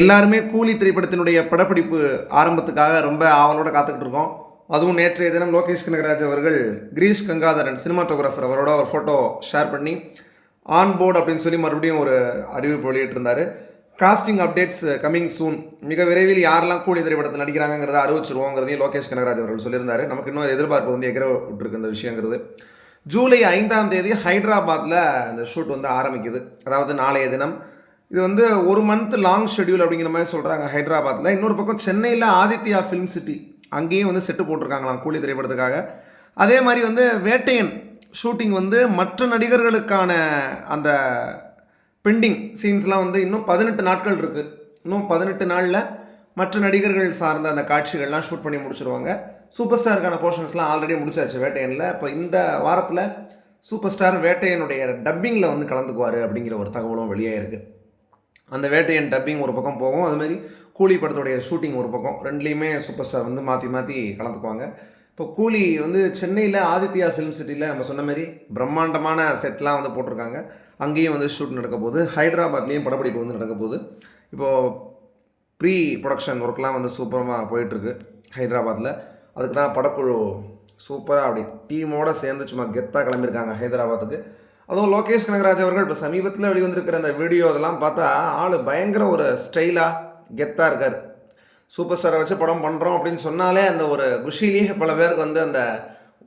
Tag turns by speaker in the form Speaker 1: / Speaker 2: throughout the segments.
Speaker 1: எல்லாருமே கூலி திரைப்படத்தினுடைய படப்பிடிப்பு ஆரம்பத்துக்காக ரொம்ப ஆவலோட காத்துக்கிட்டு இருக்கோம். அதுவும் நேற்றைய தினம் லோகேஷ் கனகராஜ் அவர்கள் கிரீஷ் கங்காதரன் சினிமாட்டோகிராஃபர் அவரோட ஒரு ஃபோட்டோ ஷேர் பண்ணி ஆன் போர்டு அப்படின்னு சொல்லி மறுபடியும் ஒரு அறிவிப்பு வெளியிட்டிருந்தார். காஸ்டிங் அப்டேட்ஸ் கமிங் சூன் மிக விரைவில் யாரெல்லாம் கூலி திரைப்படத்தில் நடிக்கிறாங்கிறத அறிவிச்சிருவோங்கிறதையும் லோகேஷ் கனகராஜ் அவர்கள் சொல்லியிருந்தார். நமக்கு இன்னும் எதிர்பார்ப்பு வந்து எகிர விட்டுருக்கு இந்த விஷயங்கிறது. ஜூலை ஐந்தாம் தேதி ஹைதராபாத்தில் இந்த ஷூட் வந்து ஆரம்பிக்குது. அதாவது நாளைய தினம் இது வந்து ஒரு மந்த் லாங் ஷெட்யூல் அப்படிங்கிற மாதிரி சொல்கிறாங்க ஹைதராபாத்தில் இன்னொரு பக்கம் சென்னையில் ஆதித்யா ஃபிலிம் சிட்டி அங்கேயும் வந்து செட்டு போட்டிருக்காங்களாம் கூலி திரைப்படத்துக்காக. அதே மாதிரி வந்து வேட்டையன் ஷூட்டிங் வந்து மற்ற நடிகர்களுக்கான அந்த பெண்டிங் சீன்ஸ்லாம் வந்து இன்னும் பதினெட்டு நாட்கள் இருக்குது இன்னும் பதினெட்டு நாளில் மற்ற நடிகர்கள் சார்ந்த அந்த காட்சிகள்லாம் ஷூட் பண்ணி முடிச்சிருவாங்க. சூப்பர் ஸ்டாருக்கான போர்ஷன்ஸ்லாம் ஆல்ரெடி முடிச்சாச்சு வேட்டையனில். இப்போ இந்த வாரத்தில் சூப்பர் ஸ்டார் வேட்டையனுடைய டப்பிங்கில் வந்து கலந்துக்குவார் அப்படிங்கிற ஒரு தகவலும் வெளியே இருக்குது அந்த வேட்டையன் டப்பிங் ஒரு பக்கம் போகும். அது மாதிரி கூலி படத்துடைய ஷூட்டிங் ஒரு பக்கம். ரெண்டுலேயுமே சூப்பர் ஸ்டார் வந்து மாற்றி மாற்றி கலந்துக்குவாங்க. இப்போ கூலி வந்து சென்னையில் ஆதித்யா ஃபிலிம் சிட்டியில் நம்ம சொன்ன மாதிரி பிரம்மாண்டமான செட்லாம் வந்து போட்டிருக்காங்க. அங்கேயும் வந்து ஷூட் நடக்க போகுது. ஹைதராபாத்லேயும் படப்பிடிப்பு வந்து நடக்க போகுது. இப்போது ப்ரீ ப்ரொடக்ஷன் ஒர்க்லாம் வந்து சூப்பராக போயிட்டுருக்கு ஹைதராபாத்தில் அதுக்கு தான் படக்குழு சூப்பராக அப்படி டீமோடு சேர்ந்து சும்மா கெத்தாக கிளம்பியிருக்காங்க ஹைதராபாத்துக்கு. அதுவும் லோகேஷ் கனகராஜ் அவர்கள் இப்போ சமீபத்தில் வெளிவந்திருக்கிற அந்த வீடியோ அதெல்லாம் பார்த்தா ஆள் பயங்கர ஒரு ஸ்டைலாக கெத்தாக இருக்கார். சூப்பர் ஸ்டாரை வச்சு படம் பண்ணுறோம் அப்படின்னு சொன்னாலே அந்த ஒரு குஷிலேயே பல பேருக்கு வந்து அந்த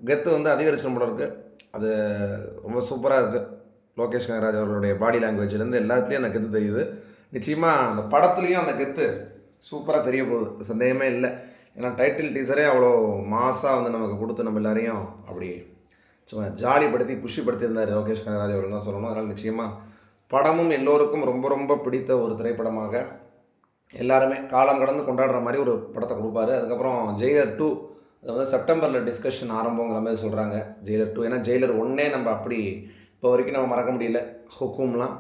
Speaker 1: கெத்து வந்து அதிகரிச்சு போல இருக்குது அது ரொம்ப சூப்பராக இருக்குது லோகேஷ் கனகராஜ் அவர்களுடைய பாடி லாங்குவேஜ்லேருந்து எல்லாத்துலேயும் அந்த கெத்து தெரியுது. நிச்சயமாக அந்த படத்துலேயும் அந்த கெத்து சூப்பராக தெரிய போகுது. சந்தேகமே இல்லை. ஏன்னா டைட்டில் டீசரே அவ்வளோ மாசாக வந்து நமக்கு கொடுத்து நம்ம எல்லாரையும் அப்படி சும்மா ஜாலிப்படுத்தி குஷிப்படுத்தியிருந்தார் லோகேஷ் கனகராஜ் அவர்கள் தான் சொல்லணும். அதனால் நிச்சயமாக படமும் எல்லோருக்கும் ரொம்ப ரொம்ப பிடித்த ஒரு திரைப்படமாக எல்லாருமே காலம் கடந்து கொண்டாடுற மாதிரி ஒரு படத்தை கொடுப்பாரு. அதுக்கப்புறம் ஜெயிலர் டூ அது வந்து செப்டம்பரில் டிஸ்கஷன் ஆரம்பங்கிற மாதிரி சொல்கிறாங்க ஜெயிலர் டூ ஏன்னா ஜெயிலர் ஒன்னே நம்ம அப்படி இப்போ வரைக்கும் நம்ம மறக்க முடியல. ஹுக்கும்லாம்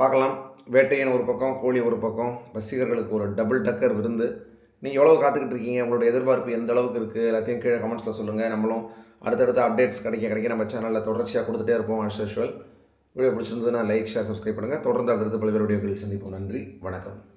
Speaker 1: பார்க்கலாம். வேட்டையன் ஒரு பக்கம் கோழி ஒரு பக்கம் ரசிகர்களுக்கு ஒரு டபுள் டக்கர் விருந்து. நீங்கள் எவ்வளோ காத்துக்கிட்டு இருக்கீங்க உங்களோட எதிர்பார்ப்பு எந்த அளவுக்கு இருக்குது எல்லாத்தையும் கீழே கமெண்ட்ஸில் சொல்லுங்கள் நம்மளும் அடுத்தடுத்த அப்டேட்ஸ் கிடைக்க கிடைக்க நம்ம சேனலில் தொடர்ச்சியாக கொடுத்துட்டே இருப்போம் ஆஸ் யூஷுவல் வீடியோ பிடிச்சிருந்ததுன்னா லைக் ஷேர் சப்ஸ்கிரைப் பண்ணுங்கள் தொடர்ந்து அடுத்தடுத்து பல்வேறு வீடியோக்களில் சந்திப்போம். நன்றி. வணக்கம்.